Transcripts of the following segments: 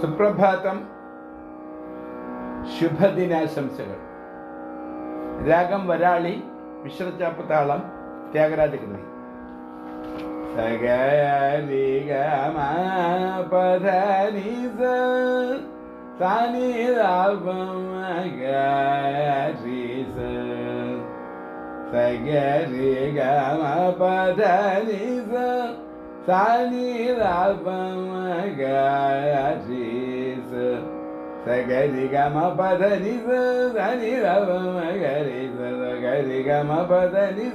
സുപ്രഭാതം ശുഭദിനാശംസകൾ. രാഗം വരാളി മിശ്രച്ചാപ്പ് താളം ത്യാഗരാജ കൃതി. ഗമ പധനി ഗരി സഗരി ഗമ പധനി സാനി ഗരി സഗരി ഗമ പധനി സനി ഗരി സഗരി ഗമ പധനി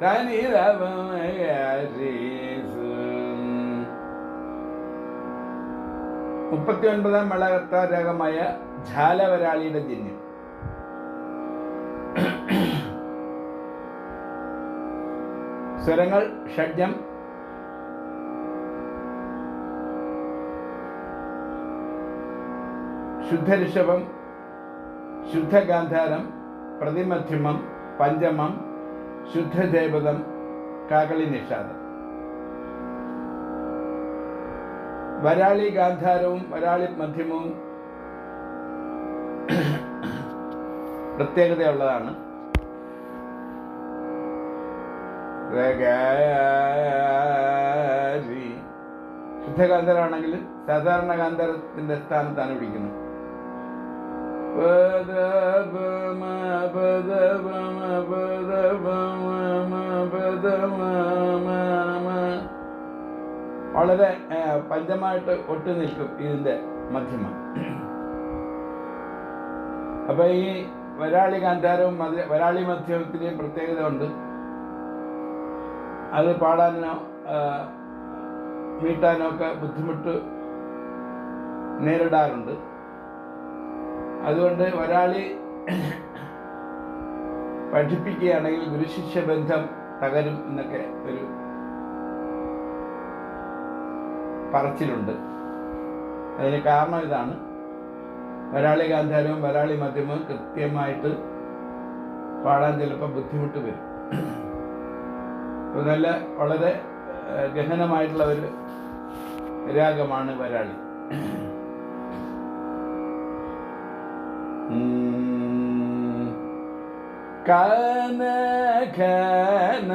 സനി ഗരി മുപ്പത്തി ഒൻപതാം മേളകർത്ത രാഗമായ ഝാലവരാളിയുടെ ജന്യം സ്വരങ്ങൾ ഷഡ്ജം ശുദ്ധഋഷഭം ശുദ്ധഗാന്ധാരം പ്രതിമധ്യമം പഞ്ചമം ശുദ്ധദേവതം കാകളി നിഷാദം വരാളി ഗാന്ധാരവും വരാളി മധ്യമവും പ്രത്യേകതയുള്ളതാണ്. ശുദ്ധഗാന്ധരാണെങ്കിൽ സാധാരണ ഗാന്ധാരത്തിന്റെ സ്ഥാനത്താണ് പിടിക്കുന്നത് വളരെ പഞ്ചമായിട്ട് ഒട്ടു നിൽക്കും ഇതിന്റെ മധ്യമ. അപ്പൊ ഈ വരാളി കാന്താരവും വരാളി മധ്യമത്തിന്റെയും പ്രത്യേകത ഉണ്ട്. അത് പാടാനോ മീട്ടാനോ ഒക്കെ ബുദ്ധിമുട്ട് നേരിടാറുണ്ട്. അതുകൊണ്ട് ഒരാളെ പഠിപ്പിക്കുകയാണെങ്കിൽ ഗുരുശിഷ്യ ബന്ധം തകരും എന്നൊക്കെ ഒരു പറച്ചിലുണ്ട്. അതിന് കാരണം ഇതാണ്. വരാളി ഗാന്ധാരവും വരാളി മധ്യമവും കൃത്യമായിട്ട് പാടാൻ ചിലപ്പോൾ ബുദ്ധിമുട്ട് വരും. നല്ല വളരെ ഗഹനമായിട്ടുള്ള ഒരു രാഗമാണ് വരാളി. കന ഖന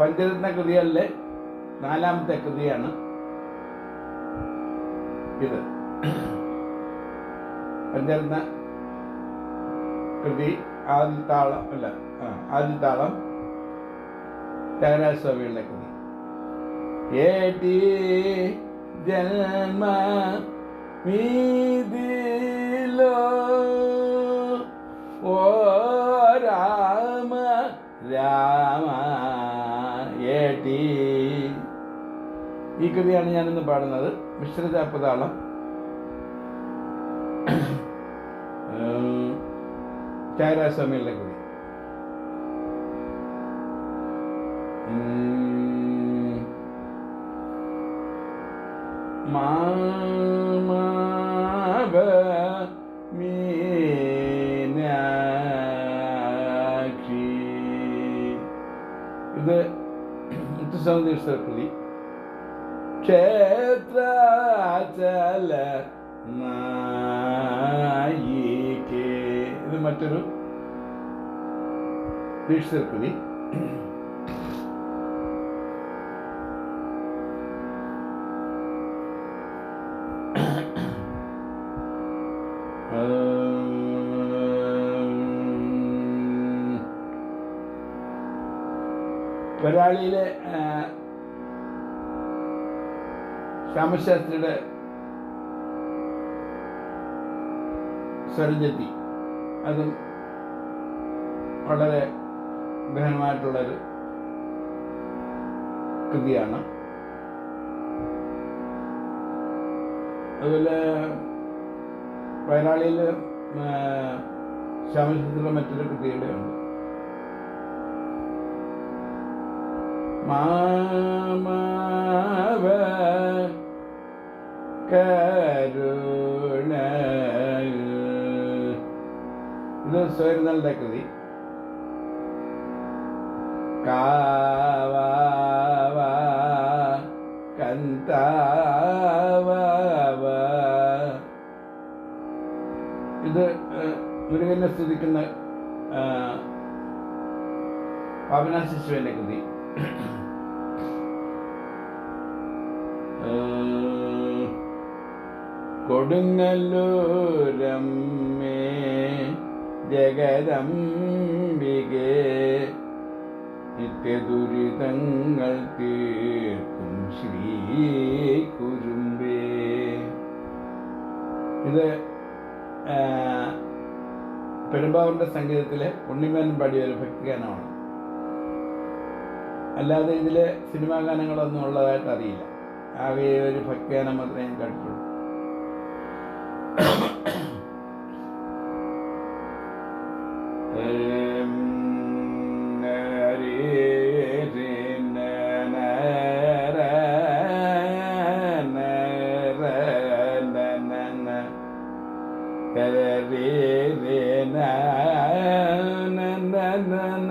പഞ്ചരത്ന കൃതികളിലെ നാലാമത്തെ കൃതിയാണ് ഇത്. പഞ്ചരത്ന കൃതി ആദ്യ താളം അല്ല ആദ്യ താളം ത്യാഗരാജ സ്വാമികളുടെ കൃതി ഏട്ടി മീതിലോ ഓ രാമ രാമ ഏട്ടി ഈ കൃതിയാണ് ഞാനിന്ന് പാടുന്നത്. മിശ്രിതാപ്പതാളം ചാരാസ്വാമികളുടെ കൃതി. മാമവ മീനാക്ഷി ഇത് മുത്തുസൗന്ദര്യ കൃതി ക്ഷേത്രാചല നായികേ ഇത് മറ്റൊരു ദീക്ഷിതർ വരാളിയിലെ ശ്യാമശാസ്ത്രിയുടെ സ്വരഞ്ജത്തി അതും വളരെ ഗഹനമായിട്ടുള്ളൊരു കൃതിയാണ്. അതുപോലെ വയനാളിയിൽ ശ്യാമശാസ്ത്രിയുടെ മറ്റൊരു കൃതിയുടെ ഉണ്ട് മാമവ കരുണ ഇത് കൃതി. കാവ കന്താവാവ. ഇത് മുരുകനെ സ്തുതിക്കുന്ന ശിശുവിന്റെ കൃതി. കൊടുങ്ങല്ലൂരമ്മേ ജഗദംബികേ നിത്യദുരിതങ്ങൾ തീർക്കും ശ്രീ കുരുമ്പേ ഇത് പെരുമ്പാവൂരിന്റെ സംഗീതത്തിലെ ഉണ്ണിമേൻ പാടിയ ഒരു ഭക്തിഗാനമാണ്. അല്ലാതെ ഇതിൽ സിനിമാ ഗാനങ്ങളൊന്നും ഉള്ളതായിട്ട് അറിയില്ല ആകെ ഒരു ഭക്തിഗാനം മാത്രമേ ഞാൻ കേട്ടിട്ടുള്ളൂ na na na ന,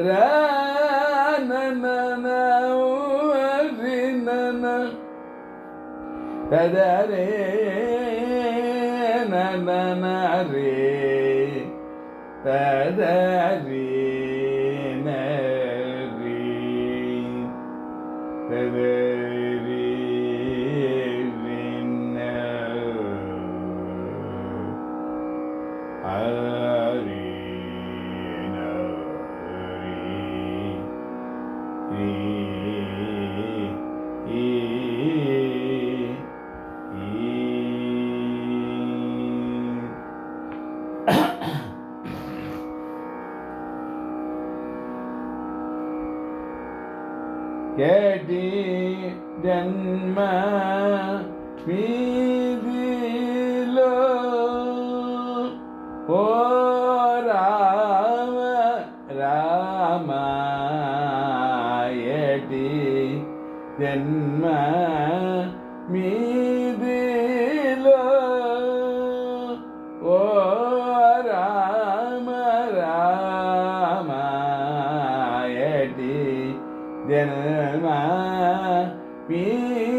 Ra Madare and my. Me.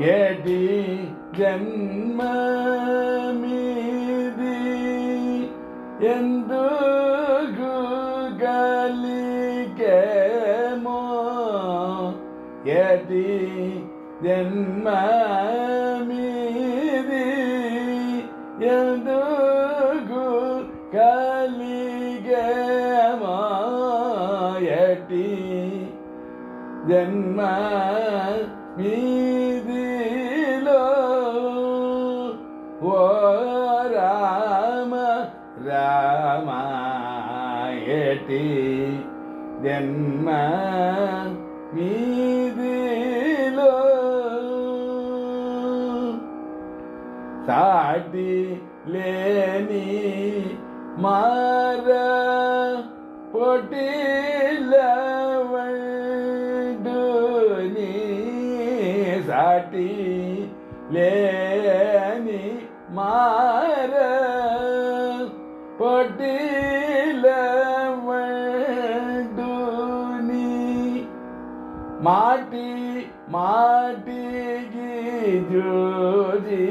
எடி ஜன்மீதி ಎಂದು ಗಲಿಗೆ ಮೋ ಯದಿ ಜನ್ಮ ಮೀರಿ ಎಂದು ಗಲಿಗೆ ಮೋ ಯದಿ ಜನ್ಮ ಮೀರಿ രാമയേട്ടി ജന്മ മീതിലോ സാട്ടി ലേനി മാര പൊട്ടില്ല വണ്ടു നീ സാട്ടി ലേനി മാര മാട്ടി മാട്ടി ജോജി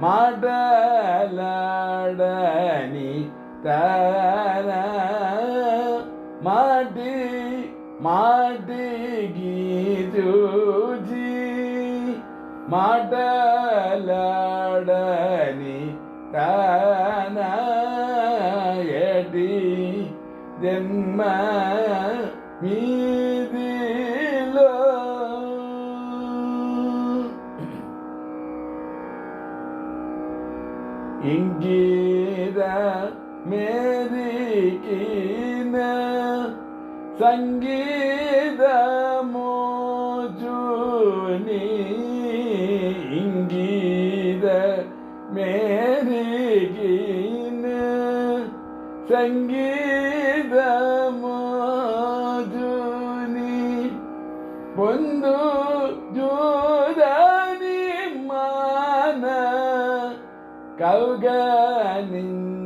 മാടലാടനി താര മാട്ടി മാട്ടി ജോജി മാടലാടനി തന എടി ജന്മ മീതിലോ இங்கீத மேரிகீன சங்கீத மோஜுனி இங்கீத மேரிகீன சங்கீத కౌగనించని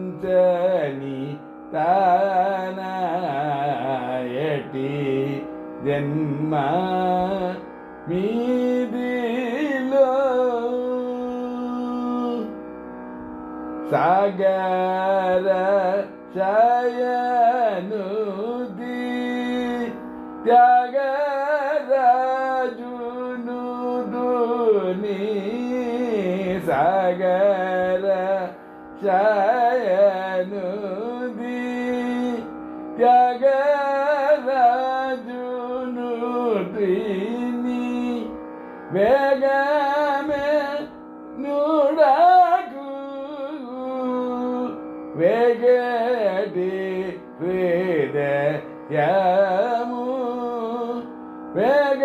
తనయటి జన్మ మీదిలో సాగర చయను త్యాగరాజును దుని సాగర ಚಯನುದಿ ತ್ಯಾಗರಾಜುನು ಪ್ರೀನಿ ಬೇಗಮೆ ನೂಡಾಗು ವೇಗಡಿ ಪ್ರೇದ ಯಮು ವೇಗ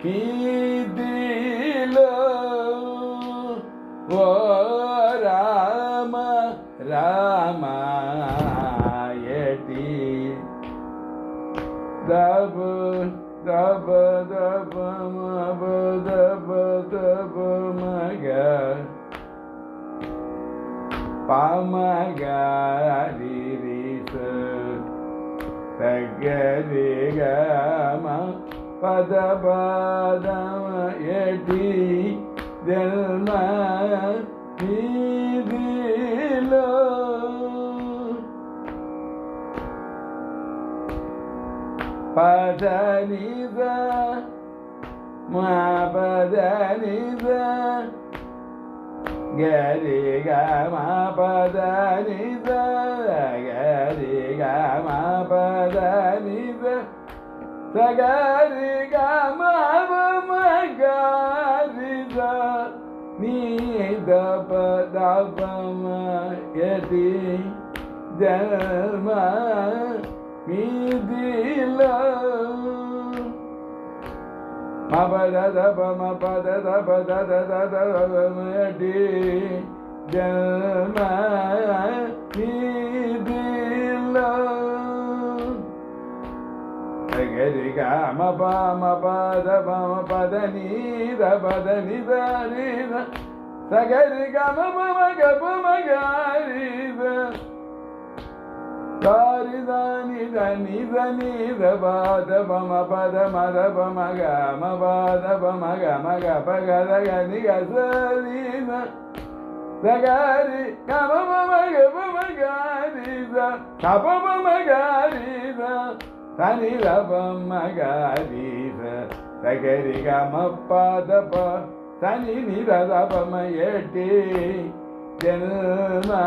কি দিল ও রাম রামায়টি দব দব দব মব দব দব মগ পামগারি রিস তগরি গমা பதபாதமயதி தெல்ம நீதிலோ பதனித மாபதனித கரி கம பதனித கரி கம பதனித சகரி கமரித நீத பதபமயதி ஜன்ம மீதில அபதபம பதபததததமயடி ஜன்ம மீதில. గరి గమ పామ పద పమ పద నీద పద నిద నిద సగరి గమ మమ గప మగారిద గారి దాని దని దని దబాద బమ పద మద బమ గమ బాద బమ గమ గప గద గని గసరిద సగారి గమ మమ గప మగారిద గప మమ గారిద தனி லபம் மகாதீச தகரி கமப்பாதப தனி நிரதபம ஏட்டி ஜென்மா